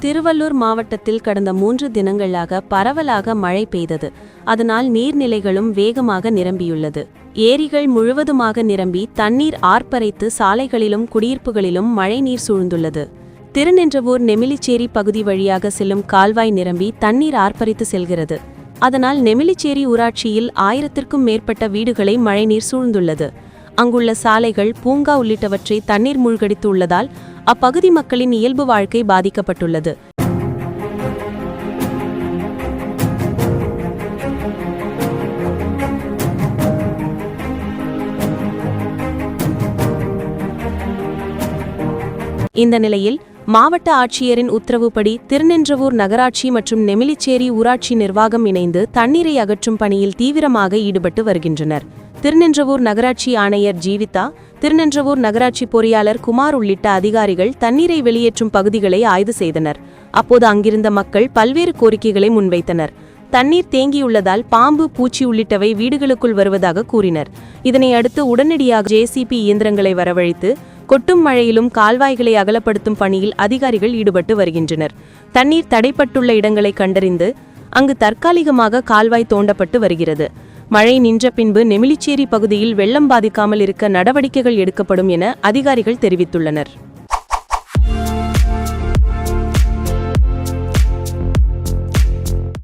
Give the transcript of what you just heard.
திருவள்ளூர் மாவட்டத்தில் கடந்த மூன்று தினங்களாக பரவலாக மழை பெய்தது. அதனால் நீர்நிலைகளும் வேகமாக நிரம்பியுள்ளது. ஏரிகள் முழுவதுமாக நிரம்பி தண்ணீர் ஆர்ப்பரைத்து சாலைகளிலும் குடியிருப்புகளிலும் மழைநீர் சூழ்ந்துள்ளது. திருநின்றவூர் நெமிலிச்சேரி பகுதி வழியாக செல்லும் கால்வாய் நிரம்பி தண்ணீர் ஆர்ப்பரித்து செல்கிறது. அதனால் நெமிலிச்சேரி ஊராட்சியில் ஆயிரத்திற்கும் மேற்பட்ட வீடுகளை மழைநீர் சூழ்ந்துள்ளது. அங்குள்ள சாலைகள் பூங்கா உள்ளிட்டவற்றை தண்ணீர் மூழ்கடித்து உள்ளதால் அப்பகுதி மக்களின் இயல்பு வாழ்க்கை பாதிக்கப்பட்டுள்ளது. இந்த நிலையில் மாவட்ட ஆட்சியரின் உத்தரவுப்படி திருநின்றவூர் நகராட்சி மற்றும் நெமிலிச்சேரி ஊராட்சி நிர்வாகம் இணைந்து தண்ணீரை அகற்றும் பணியில் தீவிரமாக ஈடுபட்டு வருகின்றனர். திருநின்றவூர் நகராட்சி ஆணையர் ஜீவிதா திருநின்றவூர் நகராட்சி பொறியாளர் குமார் உள்ளிட்ட அதிகாரிகள் தண்ணீரை வெளியேற்றும் பகுதிகளை ஆய்வு செய்தனர். அப்போது அங்கிருந்த மக்கள் பல்வேறு கோரிக்கைகளை முன்வைத்தனர். தண்ணீர் தேங்கியுள்ளதால் பாம்பு பூச்சி உள்ளிட்டவை வீடுகளுக்குள் வருவதாக கூறினர். இதனை அடுத்து உடனடியாக ஜேசிபி இயந்திரங்களை வரவழைத்து கொட்டும் மழையிலும் கால்வாய்களை அகலப்படுத்தும் பணியில் அதிகாரிகள் ஈடுபட்டு வருகின்றனர். தண்ணீர் தடைப்பட்டுள்ள இடங்களை கண்டறிந்து அங்கு தற்காலிகமாக கால்வாய் தோண்டப்பட்டு வருகிறது. மழை நின்ற பின்பு நெமிலிச்சேரி பகுதியில் வெள்ளம் பாதிக்காமல் இருக்க நடவடிக்கைகள் எடுக்கப்படும் என அதிகாரிகள் தெரிவித்துள்ளனர்.